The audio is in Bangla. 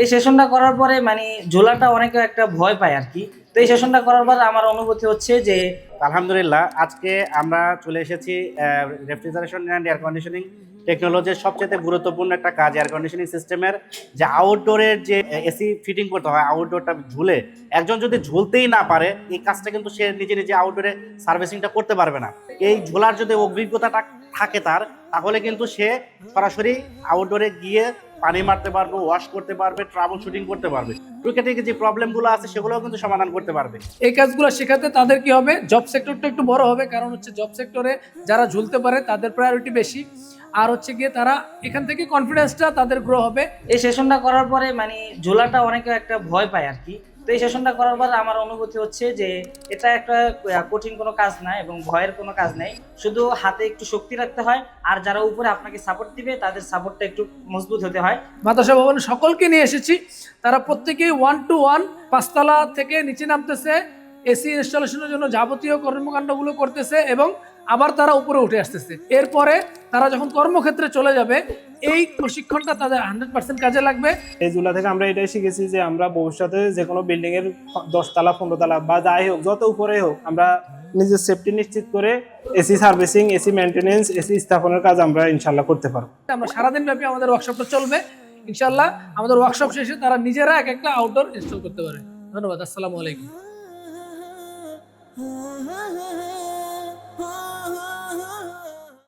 এই সেশনটা করার পরে মানে ঝোলাটা অনেকে একটা ভয় পায় আর কি। তো এই সেশনটা করার পর আমার অনুভূতি হচ্ছে যে আলহামদুলিল্লাহ, আজকে আমরা চলে এসেছি রেফ্রিজারেশন অ্যান্ড এয়ার কন্ডিশনিং টেকনোলজির সবচেয়ে গুরুত্বপূর্ণ একটা কাজ এয়ার কন্ডিশনিং সিস্টেমের যে আউটডোরের যে এসি ফিটিং করতে হয় আউটডোরটা ঝুলে, একজন যদি ঝুলতেই না পারে, এই কাজটা কিন্তু সে নিজে নিজে আউটডোরে সার্ভিসিংটা করতে পারবে না। এই ঝোলার যদি অভিজ্ঞতাটা থাকে তার তাহলে কিন্তু সে সরাসরি আউটডোরে গিয়ে পানি মারতে পারবে ওয়াশ করতে পারবে ট্রাভেল শুটিং করতে পারবে। টুকে যে প্রবলেমগুলো আছে সেগুলোও কিন্তু সমাধান করতে পারবে। এই কাজগুলো শেখাতে তাদের কি হবে? জব সেক্টরটা একটু বড় হবে কারণ হচ্ছে জব সেক্টরে যারা ঝুলতে পারে তাদের প্রায়োরিটি বেশি। আর হচ্ছে গিয়ে তারা এখান থেকে কনফিডেন্সটা তাদের গ্রো হবে। এই সেশনটা করার পরে মানে ঝোলাটা অনেকে একটা ভয় পায় আর কি। এই সেশনটা করার পর আমার অনুভূতি হচ্ছে যে এটা একটা কঠিন কোনো কাজ না এবং ভয়ের কোনো কাজ নাই। শুধু হাতে একটু শক্তি রাখতে হয় আর যারা উপরে আপনাকে সাপোর্ট দিবে, তাদের সাপোর্টটা একটু মজবুত হতে হয়। মাদ্রাসা ভবনে সকলকে নিয়ে এসেছি। তারা প্রত্যেকেই ওয়ান টু ওয়ান পাঁচতলা থেকে নিচে নামতেছে এসি ইনস্টলেশনের জন্য যাবতীয় কর্মকাণ্ডগুলো করতেছে এবং আবার তারা উপরে উঠে আসতেছে। এরপরে তারা যখন কর্মক্ষেত্রে চলে যাবে এই প্রশিক্ষণটা তাদের হান্ড্রেড পার্সেন্ট কাজে লাগবে। এই জুলা থেকে আমরা এটাই শিখেছি যে আমরা ভবিষ্যতে যে কোনো বিল্ডিং এর দশতলা পনেরো তলা বা যাই হোক যত উপরে হোক আমরা নিজের সেফটি নিশ্চিত করে AC servicing AC maintenance AC স্থাপনের কাজ আমরা ইনশাল্লাহ করতে পারব। আমরা সারাদিন ব্যাপী আমাদের ওয়ার্কশপটা চলবে। ইনশাল্লাহ আমাদের ওয়ার্কশপ শেষে তারা নিজেরা এক একটা আউটডোর ইনস্টল করতে পারে। ধন্যবাদ আসসালামু আলাইকুম.